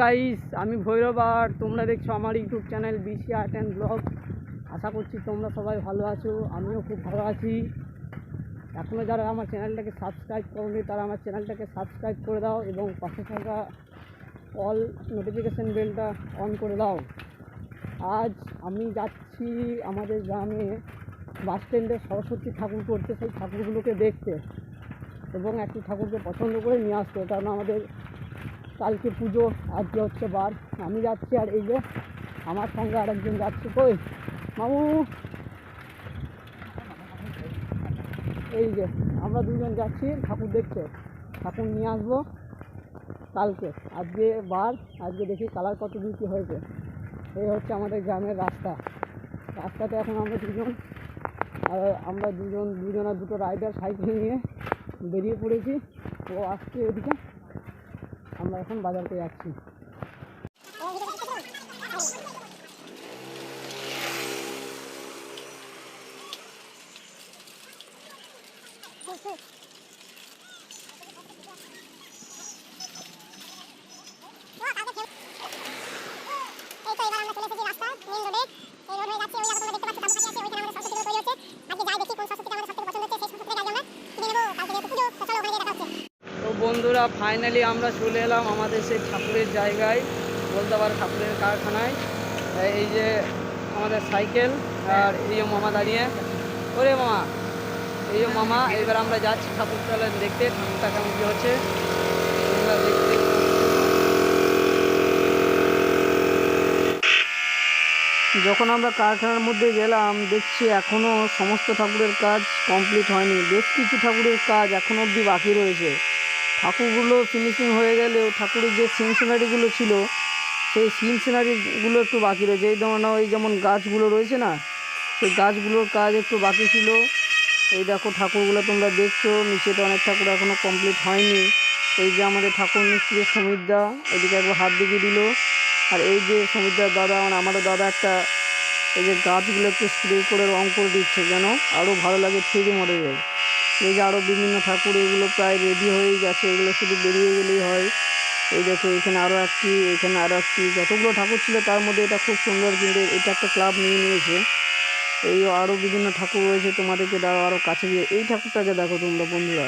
Guys আমি ভৈরব আর তোমরা দেখছ আমার YouTube channel BC art and blog. আশা করছি তোমরা সবাই ভালো আছো, আমিও খুব ভালো আছি। এখনও যারা আমার চ্যানেলটাকে সাবস্ক্রাইব করনি, তারা আমার চ্যানেলটাকে সাবস্ক্রাইব করে দাও এবং পাশে থাকা অল নোটিফিকেশান বেলটা অন করে দাও। আজ আমি যাচ্ছি আমাদের গ্রামে বাস স্ট্যান্ডে সরস্বতী ঠাকুর করতে সেই ঠাকুরগুলোকে দেখতে এবং একটি ঠাকুরকে পছন্দ করে নিয়ে আসতে, কারণ আমাদের কালকে পুজো, আজকে হচ্ছে বার। আমি যাচ্ছি আর এই যে আমার সঙ্গে আরেকজন যাচ্ছে কই? মামু! এই যে, আমরা দুজন যাচ্ছি, ঠাকুর দেখতে। ঠাকুর নিয়ে আসব কালকে। আজকে বার, আজকে দেখি কালার কত দূর কী হয়েছে। এই হচ্ছে আমাদের গ্রামের রাস্তা। রাস্তাতে এখন আমরা দুজন, আর আমরা দুজন দুজন আর দুটো রাইডার সাইকেল নিয়ে বেরিয়ে পড়েছি। ও আসছে এদিকে। আমরা এখন বাজারতে যাচ্ছি। Thank তো এবার আমরা চলে এসেছি রাস্তা মেন রোডে এই রোড হয়ে যাচ্ছে ওই দেখো তোমরা দেখতে পাচ্ছ তাবু খাটিয়ে আছে ওইখানে আমাদের সরস্বতী পুজো তৈরি হচ্ছে আজকে যাই দেখি কোন সরস্বতীটা আমাদের সবথেকে পছন্দ হচ্ছে সেই সরস্বতীটা আগে আমরা কিনে নেব কালকে যেহেতু পুজো তো চলো ওখানে গিয়ে দেখা হচ্ছে তো বন্ধুরা ফাইনালি আমরা চলে এলাম আমাদের সেই ঠাকুরের জায়গায় বলতে ঠাকুরের কারখানায়। এই যে আমাদের সাইকেল আর এই মামা দাঁড়িয়ে। ওরে মামা, এই মামা, এবার আমরা যাচ্ছি ঠাকুরটা দেখতে, ঠাকুরটা কেমন কী হচ্ছে। যখন আমরা কারখানার মধ্যে গেলাম, দেখছি এখনও সমস্ত ঠাকুরের কাজ কমপ্লিট হয়নি। বেশ কিছু ঠাকুরের কাজ এখনও অবধি বাকি রয়েছে। ঠাকুরগুলো ফিনিশিং হয়ে গেলেও ঠাকুরের যে সিন সিনারিগুলো ছিল, সেই সিন সিনারিগুলো একটু বাকি রয়েছে। এই ধরনের ওই যেমন গাছগুলো রয়েছে না, সেই গাছগুলোর কাজ একটু বাকি ছিল। এই দেখো ঠাকুরগুলো তোমরা দেখছ নিচেতে অনেক ঠাকুর এখনও কমপ্লিট হয়নি। এই যে আমাদের ঠাকুর মিস্ত্রি সমীরদা এদিকে একবার হাত দিকে দিল। আর এই যে সমীরদার দাদা মানে আমারও দাদা একটা, এই যে গাছগুলো একটু স্প্রে করে রং করে দিচ্ছে যেন আরও ভালো লাগে থ্রি মডেলের। এই যে আরও বিভিন্ন ঠাকুর, এগুলো প্রায় রেডি হয়েই গেছে, এগুলো শুধু বেরিয়ে গেলেই হয়। এই দেখো, এখানে আরও একটি, এখানে আরও একটি, যতগুলো ঠাকুর ছিল তার মধ্যে এটা খুব সুন্দর কিন্তু এটা একটা ক্লাব নিয়ে নিয়েছে। এই আরও বিভিন্ন ঠাকুর রয়েছে তোমাদেরকে দাও আরও কাছে গিয়ে। এই ঠাকুরটাকে দেখো তোমরা বন্ধুরা,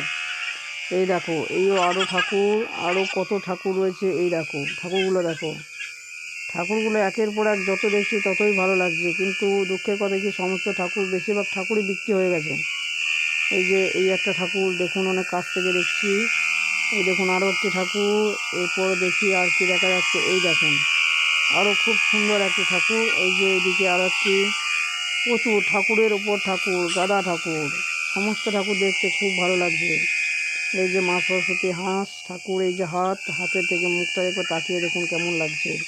এই দেখো, এই আরও ঠাকুর আরও কত ঠাকুর রয়েছে, এই দেখো, ঠাকুরগুলো দেখো। ঠাকুরগুলো একের পর এক যত দেখছি ততই ভালো লাগছে, কিন্তু দুঃখের কথা কি, সমস্ত ঠাকুর, বেশিরভাগ ঠাকুরই বিক্রি হয়ে গেছে। এই যে, এই একটা ঠাকুর দেখুন, অনেক কাছ থেকে দেখছি। এই দেখুন আরও একটি ঠাকুর। এরপর দেখি আর কি দেখা যাচ্ছে, এই দেখুন। আরও খুব সুন্দর একটি ঠাকুর। এই যে, এদিকে আরও একটি প্রচুর ঠাকুরের ওপর ঠাকুর, গাদা ঠাকুর। সমস্ত ঠাকুর দেখতে খুব ভালো লাগছে। এই যে মা সরস্বতী হাঁস, ঠাকুর এই যে হাত, হাতের থেকে মুখটা একবার তাকিয়ে দেখুন কেমন লাগছে।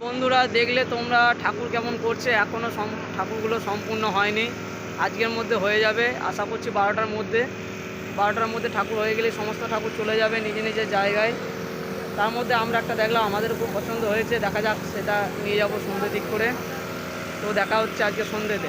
বন্ধুরা, দেখলে তোমরা ঠাকুর কেমন করছে? এখনও ঠাকুরগুলো সম্পূর্ণ হয়নি। আজকের মধ্যে হয়ে যাবে। আশা করছি বারোটার মধ্যে। বারোটার মধ্যে ঠাকুর হয়ে গেলে সমস্ত ঠাকুর চলে যাবে নিজে নিজের জায়গায়। তার মধ্যে আমরা একটা দেখলাম, আমাদের খুব পছন্দ হয়েছে। দেখা যাক, সেটা নিয়ে যাব সন্ধ্যে দিক করে। তো দেখা হচ্ছে আজকে সন্ধ্যেতে।